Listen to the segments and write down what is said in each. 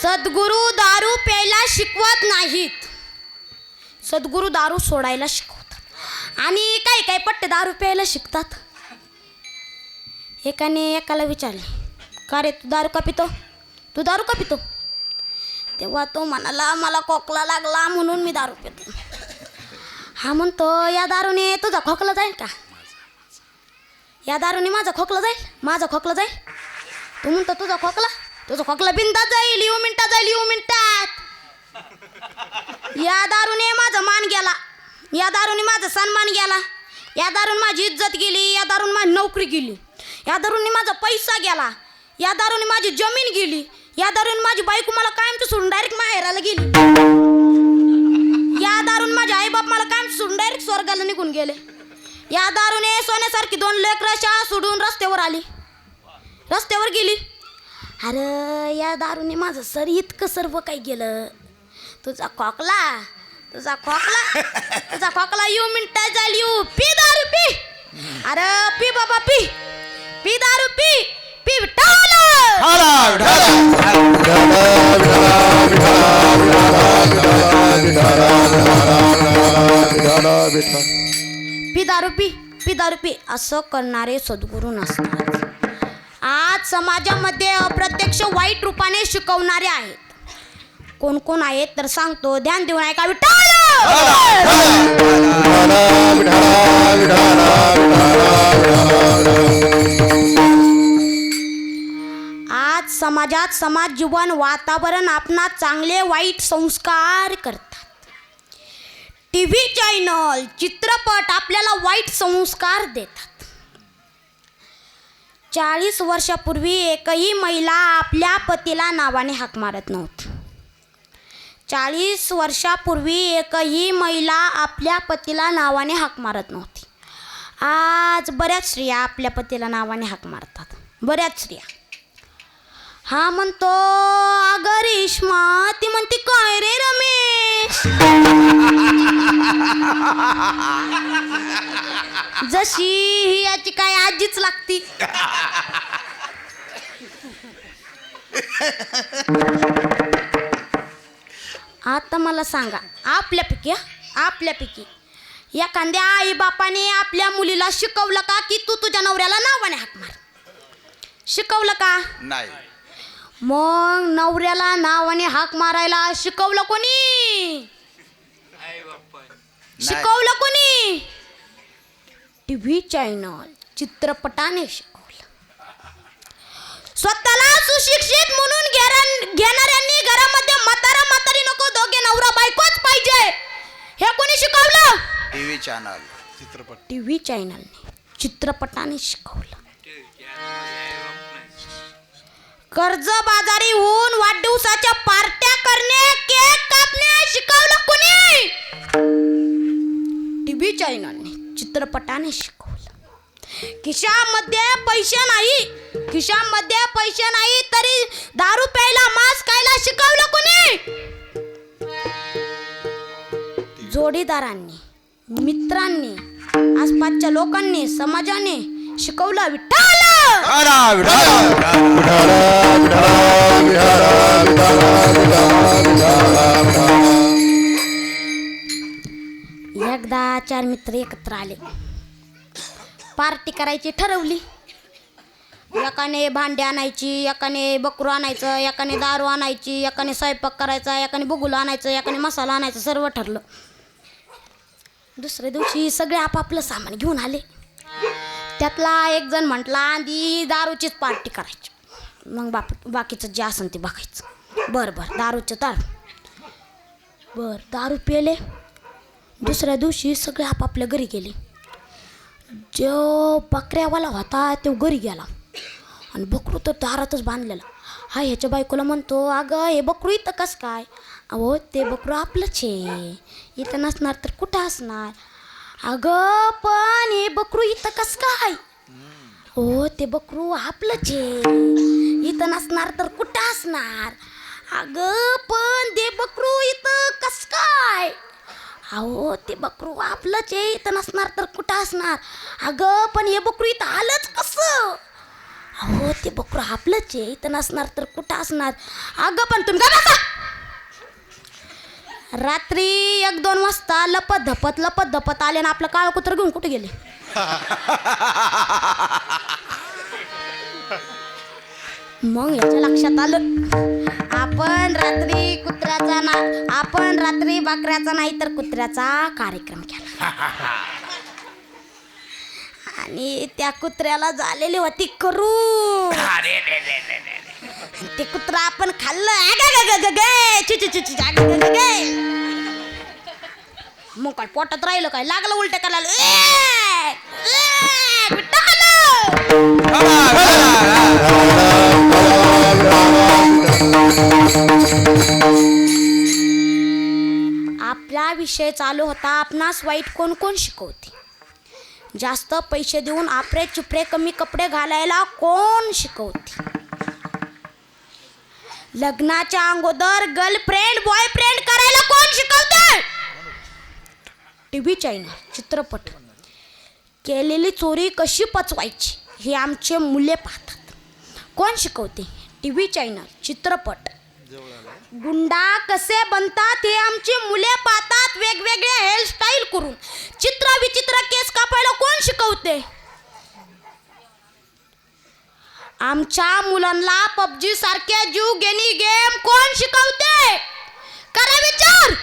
सद्गुरू दारू प्यायला शिकवत नाहीत. सद्गुरू दारू सोडायला शिकवतात. आणि काही काही पट्टे दारू प्यायला शिकतात? एकाने एकाला विचारले का रे तू दारू का पितो? तू दारू का पितो? तेव्हा तो म्हणाला मला खोकला लागला म्हणून मी दारू पितो. हा म्हणतो या दारूने तुझा खोकला जाईल का? या दारूने माझा खोकला जाईल? माझा खोकला जाईल? तू म्हणतो तुझा खोकला? तुझं खोकला बिंदा जाईल येऊ मिनटात जाईल येऊ मिनटात. या दारूने माझा मान गेला. या दारूने माझा सन्मान गेला. या दारून माझी इज्जत गेली. या दारून माझी नोकरी गेली. या दारूने माझा पैसा गेला. या दारूने माझी जमीन गेली. या दारून माझी बायको मला कायमची सोडून डायरेक्ट माहेराला गेली. या दारून माझे आईबाप मला कायम सोडून डायरेक्ट स्वर्गाला निघून गेले. या दारूने सोन्यासारखी दोन लेकरं शाळा सोडून रस्त्यावर आली. रस्त्यावर गेली. अरे या दारूने माझं सर इतकं सर्व काही गेलं. तुझा खोकला तुझा खोकला तुझा खोकला येऊ मिनिटात जाईल येऊ पी दारू पी. अरे पी बाबा पी. पी दारू पी. पी विठ्ठल पी दारू पी. पी दारू पी. असं करणारे सद्गुरू नसतात. समाजामध्ये अप्रत्यक्ष वाईट रूपाने शिकवणारे आहेत. कोण कोण आहेत तर सांगतो ध्यान देऊन ऐका विठ्ठल! आज समाजात समाज जीवन वातावरण आपणा चांगले वाईट संस्कार करतात. टी व्ही चॅनल चित्रपट आपल्याला वाईट संस्कार देतात. चाळीस वर्षापूर्वी एकही महिला आपल्या पतीला नावाने हाक मारत नव्हती. चाळीस वर्षापूर्वी एकही महिला आपल्या पतीला नावाने हाक मारत नव्हती. आज बऱ्याच स्त्रिया आपल्या पतीला नावाने हाक मारतात. बऱ्याच स्त्रिया. हा म्हणतो अग रेश्मा ती म्हणते काय रे रमेश? जशी ही याची काय आजीच लागती. आता मला सांगा आपल्यापैकी हं, आपल्यापैकी एखाद्या आई बापाने आपल्या मुलीला शिकवलं का की तू तुझ्या नवऱ्याला नावाने हाक मार? शिकवलं का? नाही. मग नवऱ्याला नावाने हाक मारायला शिकवलं कोणी? शिकवलं कोणी? टीव्ही चॅनल चित्रपटाने शिकवलं. स्वतःला सुशिक्षित म्हणून घेणाऱ्यांनी घरामध्ये म्हातारा म्हातारी नको दोघे नवरा बायकोच पाहिजे. हे कोणी शिकवलं? TV channel. चित्रपट. टीव्ही चॅनलने चित्रपटाने शिकवलं. कर्ज बाजारी होऊन वाढदिवसाच्या पार्ट्या करणे केक कापणे शिकवलं कुणी? टीव्ही चॅनलने. चित्रपटाने शिकवलं खिशामध्ये पैसे नाही खिशामध्ये पैसे नाही तरी दारू प्यायला मास्क खायला शिकवलं कुणी जोडीदारांनी मित्रांनी आसपासच्या लोकांनी समाजाने शिकवलं विठ्ठल एकदा चार मित्र एकत्र आले. पार्टी करायची ठरवली. एकाने भांडे आणायची एकाने बकरू आणायचं एकाने दारू आणायची एकाने स्वयंपाक करायचा एकाने बुगुल आणायचं एकाने मसाला आणायचं सर्व ठरलं. दुसऱ्या दिवशी सगळे आपापलं सामान घेऊन आले. त्यातला एक जण म्हटला आधी दारूचीच पार्टी करायची. मग बाप बाकीचं जे असेल ते बघायचं. बरं बरं दारूचं दारू बरं दारू पेले दुसऱ्या दिवशी सगळे आपापल्या घरी गेले. जो बकऱ्यावाला होता तो घरी गेला. आणि बकरू तर दारातच बांधलेला. हा ह्याच्या बायकोला म्हणतो अगं हे बकरू इथं कसं काय? अहो ते बकरू आपलंच आहे. इथं नसणार तर कुठं असणार? अगं पण हे बकरू इथं कसं काय? हो ते बकरू आपलंच आहे. इथं नसणार तर कुठं असणार? अगं पण दे बकरू इथं कस काय अहो ते बकरू आपलंच आहे. इथं नसणार तर कुठं असणार? अगं पण हे बकरू इथं आलंच कसं? अहो ते बकरू आपलंच आहे. इथं नसणार तर कुठं असणार? अगं पण तुम्ही का बसा. रात्री एक दोन वाजता लपत धपत लपत धपत आले ना आपलं काळ कुत्र घेऊन कुठे गेले? मग याच्या लक्षात आलं आपण रात्री कुत्र्याचा ना आपण रात्री बकऱ्याचा नाही तर कुत्र्याचा कार्यक्रम केला आणि त्या कुत्र्याला झालेली होती करू अरे रे रे रे रे रे. ते कुत्रा आपण खाल्लं. मग काय पोटात राहिलं काय लागलं उलट करायला ए! ए! विठ्ठल! विषय चालू होता आपणास वाईट कोण कोण शिकवते? जास्त पैसे देऊन आपरे चुपरे कमी कपडे घालायला कोण शिकवते? लग्नाच्या अगोदर गर्लफ्रेंड बॉयफ्रेंड करायला कोण शिकवते? टी व्ही चॅनल चित्रपट. केलेली चोरी कशी पचवायची हे आमचे मुले पाहतात. कोण शिकवते? टी व्ही चॅनल चित्रपट. गुंडा कसे बनतात हे आमची मुले पाहतात वेगवेगळे हेअरस्टाईल करून. चित्र विचित्र केस कापायला कोण शिकवते? आमच्या मुलांना पबजी सारखे जीव गेनी गेम कोण शिकवते? करा विचार!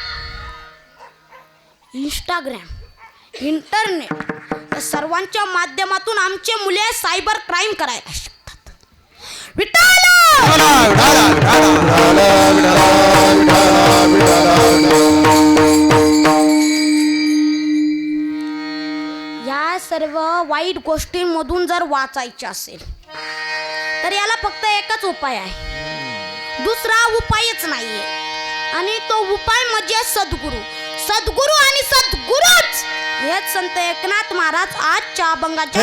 इंस्टाग्राम इंटरनेट या सर्वांच्या माध्यमातून आमचे मुले सायबर क्राईम करायला या सर्व वाईट गोष्टींमधून जर वाचायचे असेल तर याला फक्त एकच उपाय आहे. दुसरा उपायच नाहीये. आणि तो उपाय म्हणजे सद्गुरू. सद्गुरू आणि सद्गुरूच! हेच संत एकनाथ महाराज आजच्या अभंगाच्या